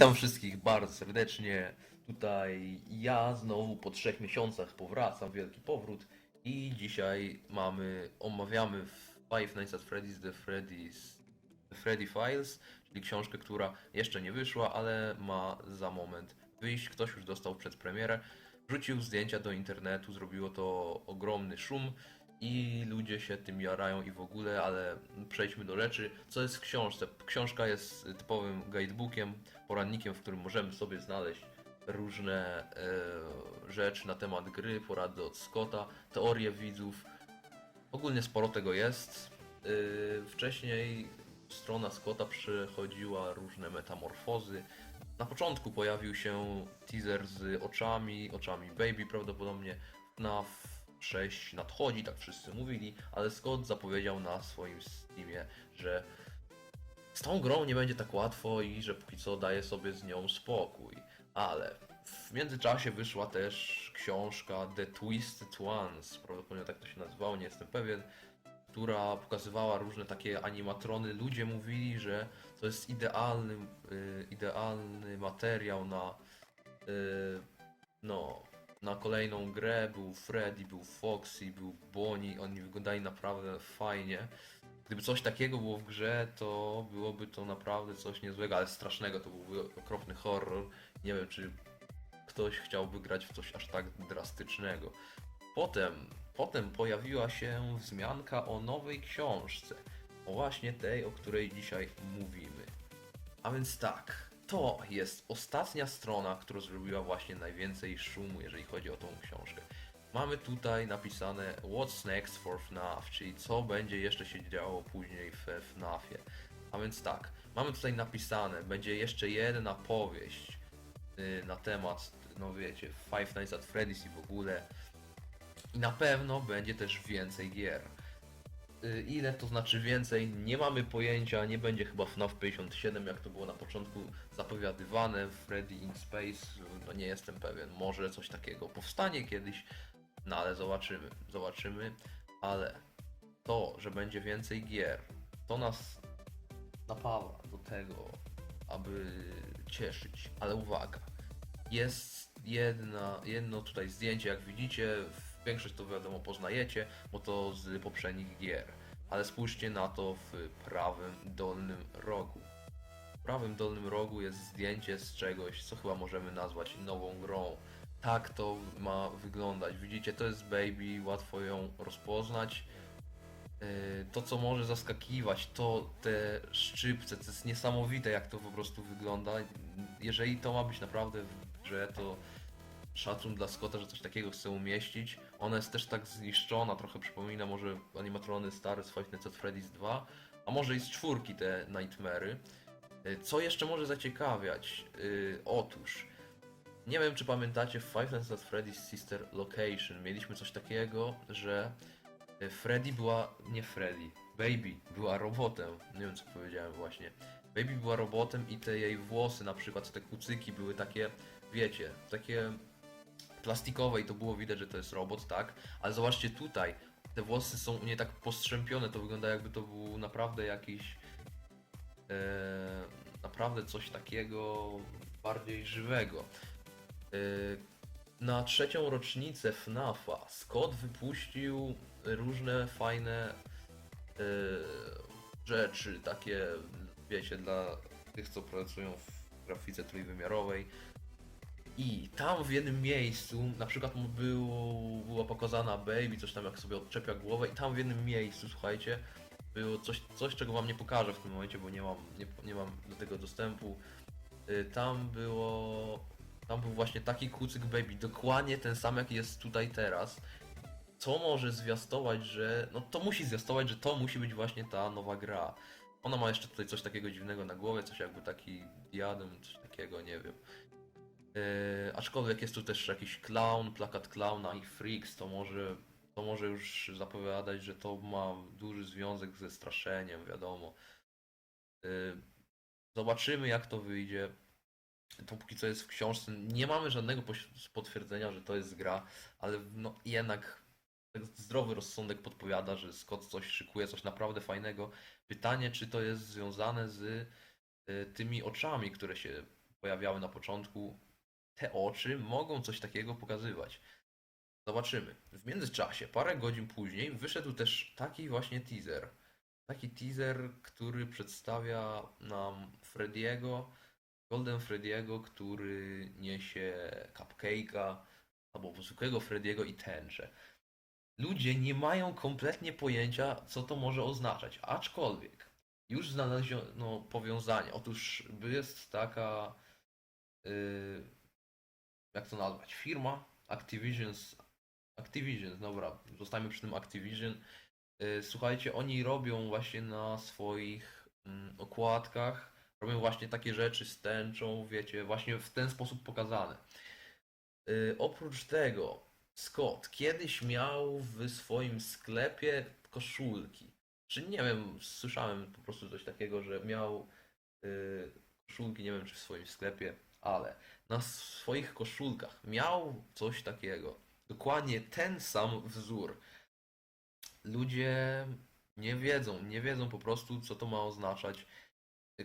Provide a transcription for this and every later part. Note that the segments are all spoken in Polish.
Witam wszystkich bardzo serdecznie. Tutaj ja znowu po trzech miesiącach powracam, wielki powrót. I dzisiaj mamy, omawiamy Five Nights at Freddy's The Freddy's The Freddy Files, czyli książkę, która jeszcze nie wyszła, ale ma za moment wyjść. Ktoś już dostał przedpremierę. Wrzucił zdjęcia do internetu, zrobiło to ogromny szum i ludzie się tym jarają i w ogóle, ale przejdźmy do rzeczy. Co jest w książce? Książka jest typowym guidebookiem, poradnikiem, w którym możemy sobie znaleźć różne e, rzeczy na temat gry, porady od Scotta, teorie widzów. Ogólnie sporo tego jest. E, wcześniej strona Scotta przechodziła różne metamorfozy. Na początku pojawił się teaser z oczami, oczami Baby prawdopodobnie. FNAF 6 nadchodzi, tak wszyscy mówili, ale Scott zapowiedział na swoim Steamie, że z tą grą nie będzie tak łatwo i że póki co daje sobie z nią spokój. Ale w międzyczasie wyszła też książka The Twisted Ones, prawdopodobnie tak to się nazywało, nie jestem pewien, która pokazywała różne takie animatrony. Ludzie mówili, że to jest idealny, y, idealny materiał na y, no, na kolejną grę. Był Freddy, był Foxy, był Bonnie, oni wyglądali naprawdę fajnie. Gdyby coś takiego było w grze, to byłoby to naprawdę coś niezłego, ale strasznego. To byłby okropny horror. Nie wiem, czy ktoś chciałby grać w coś aż tak drastycznego. Potem, potem pojawiła się wzmianka o nowej książce. O właśnie tej, o której dzisiaj mówimy. A więc tak, to jest ostatnia strona, która zrobiła właśnie najwięcej szumu, jeżeli chodzi o tą książkę. Mamy tutaj napisane What's next for FNAF, czyli co będzie jeszcze się działo później w FNAFie. A więc tak, mamy tutaj napisane, będzie jeszcze jedna powieść y, na temat, no wiecie, Five Nights at Freddy's i w ogóle. I na pewno będzie też więcej gier. Y, Ile to znaczy więcej? Nie mamy pojęcia, nie będzie chyba FNAF 57, jak to było na początku zapowiadywane, Freddy in Space, no nie jestem pewien, może coś takiego powstanie kiedyś, no ale zobaczymy, zobaczymy, ale to, że będzie więcej gier, to nas napawa do tego, aby cieszyć, ale uwaga, jest jedna, jedno tutaj zdjęcie, jak widzicie, większość to wiadomo poznajecie, bo to z poprzednich gier. Ale spójrzcie na to w prawym dolnym rogu. W prawym dolnym rogu jest zdjęcie z czegoś, co chyba możemy nazwać nową grą. Tak to ma wyglądać. Widzicie, to jest Baby, łatwo ją rozpoznać. Yy, To, co może zaskakiwać, to te szczypce, to jest niesamowite, jak to po prostu wygląda. Jeżeli to ma być naprawdę w grze, to szacun dla Scotta, że coś takiego chce umieścić. Ona jest też tak zniszczona, trochę przypomina może animatrony stare z Five Nights at Freddy's 2, a może i z czwórki te Nightmary. Y, Co jeszcze może zaciekawiać? Yy, otóż, nie wiem czy pamiętacie w Five Nights at Freddy's Sister Location mieliśmy coś takiego, że y, Freddy była, nie Freddy, Baby była robotem, nie wiem co powiedziałem właśnie. Baby była robotem i te jej włosy, na przykład te kucyki były takie, wiecie, takie plastikowe i to było widać, że to jest robot, tak? Ale zobaczcie tutaj, te włosy są u niej tak postrzępione, to wygląda jakby to był naprawdę jakiś e, naprawdę coś takiego bardziej żywego. E, na trzecią rocznicę FNAFa Scott wypuścił różne fajne e, rzeczy, takie wiecie, dla tych, co pracują w grafice trójwymiarowej. I tam w jednym miejscu, na przykład mu było, była pokazana Baby, coś tam jak sobie odczepia głowę i tam w jednym miejscu, słuchajcie, było coś, coś czego wam nie pokażę w tym momencie, bo nie mam, nie, nie mam do tego dostępu. Y, Tam było, tam był właśnie taki kucyk Baby, dokładnie ten sam jaki jest tutaj teraz. Co może zwiastować, że, no to musi zwiastować, że to musi być właśnie ta nowa gra. Ona ma jeszcze tutaj coś takiego dziwnego na głowie, coś jakby taki diadem, coś takiego, nie wiem. Yy, aczkolwiek jest tu też jakiś clown, plakat clowna i freaks, to może, to może już zapowiadać, że to ma duży związek ze straszeniem, wiadomo. Yy, zobaczymy jak to wyjdzie. To póki co jest w książce. Nie mamy żadnego potwierdzenia, że to jest gra, ale no jednak tak zdrowy rozsądek podpowiada, że Scott coś szykuje, coś naprawdę fajnego. Pytanie, czy to jest związane z y, tymi oczami, które się pojawiały na początku, te oczy mogą coś takiego pokazywać. Zobaczymy. W międzyczasie, parę godzin później, wyszedł też taki właśnie teaser. Taki teaser, który przedstawia nam Frediego, Golden Frediego, który niesie cupcake'a, albo zwykłego Frediego i tęczę. Ludzie nie mają kompletnie pojęcia, co to może oznaczać, aczkolwiek już znaleziono powiązanie. Otóż jest taka, yy, jak to nazwać, firma Activision, Activision, dobra, zostańmy przy tym Activision. Yy, Słuchajcie, oni robią właśnie na swoich mm, okładkach, robią właśnie takie rzeczy z tęczą, wiecie, właśnie w ten sposób pokazane. Yy, oprócz tego, Scott kiedyś miał w swoim sklepie koszulki. Czy nie wiem, słyszałem po prostu coś takiego, że miał yy, koszulki, nie wiem czy w swoim sklepie, ale na swoich koszulkach miał coś takiego. Dokładnie ten sam wzór. Ludzie nie wiedzą, nie wiedzą po prostu, co to ma oznaczać.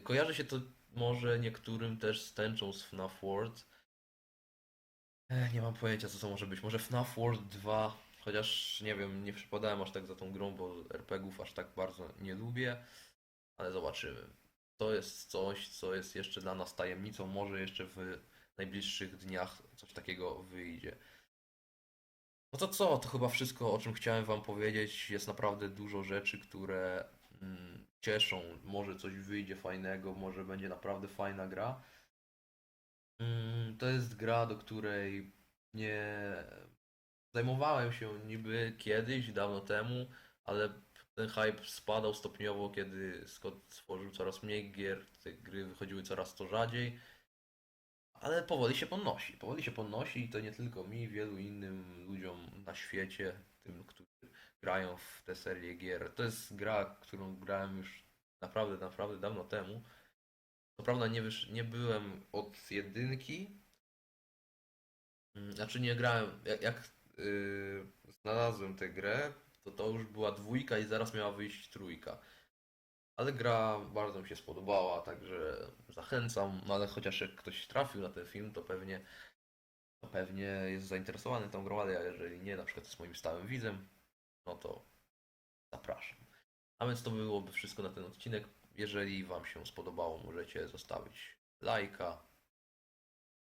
Kojarzy się to może niektórym też z tęczą z FNAF World. Nie mam pojęcia, co to może być. Może FNAF World 2, chociaż nie wiem, nie przypadałem aż tak za tą grą, bo RPGów aż tak bardzo nie lubię, ale zobaczymy. To jest coś, co jest jeszcze dla nas tajemnicą. Może jeszcze w najbliższych dniach coś takiego wyjdzie. No to co? To chyba wszystko, o czym chciałem Wam powiedzieć. Jest naprawdę dużo rzeczy, które mm, cieszą. Może coś wyjdzie fajnego, może będzie naprawdę fajna gra. Mm, To jest gra, do której nie zajmowałem się niby kiedyś, dawno temu, ale ten hype spadał stopniowo, kiedy Scott stworzył coraz mniej gier, te gry wychodziły coraz to rzadziej. Ale powoli się podnosi. Powoli się podnosi i to nie tylko mi, wielu innym ludziom na świecie, tym, którzy grają w tę serię gier. To jest gra, którą grałem już naprawdę, naprawdę dawno temu. Co prawda nie, wysz... nie byłem od jedynki. Mm, Znaczy nie grałem. Jak, jak yy, znalazłem tę grę, to to już była dwójka i zaraz miała wyjść trójka. Ale gra bardzo mi się spodobała, także zachęcam, no ale chociaż jak ktoś trafił na ten film, to pewnie, to pewnie jest zainteresowany tą grą, ale jeżeli nie, na przykład jest moim stałym widzem, no to zapraszam. A więc to byłoby wszystko na ten odcinek. Jeżeli Wam się spodobało, możecie zostawić lajka.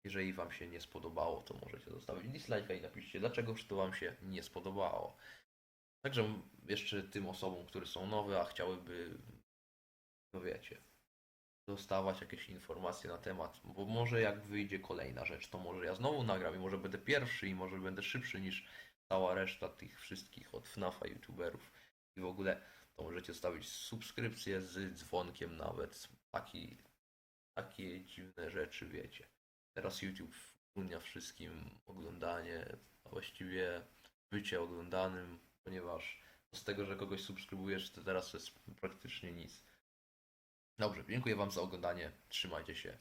Jeżeli Wam się nie spodobało, to możecie zostawić dislike'a i napiszcie, dlaczego to Wam się nie spodobało. Także jeszcze tym osobom, które są nowe, a chciałyby, no wiecie, dostawać jakieś informacje na temat, bo może jak wyjdzie kolejna rzecz, to może ja znowu nagram i może będę pierwszy i może będę szybszy niż cała reszta tych wszystkich od FNAFa youtuberów i w ogóle to możecie zostawić subskrypcję z dzwonkiem nawet, taki, takie dziwne rzeczy, wiecie. Teraz YouTube utrudnia wszystkim oglądanie, a właściwie bycie oglądanym, ponieważ z tego, że kogoś subskrybujesz, to teraz jest praktycznie nic. Dobrze, dziękuję Wam za oglądanie. Trzymajcie się.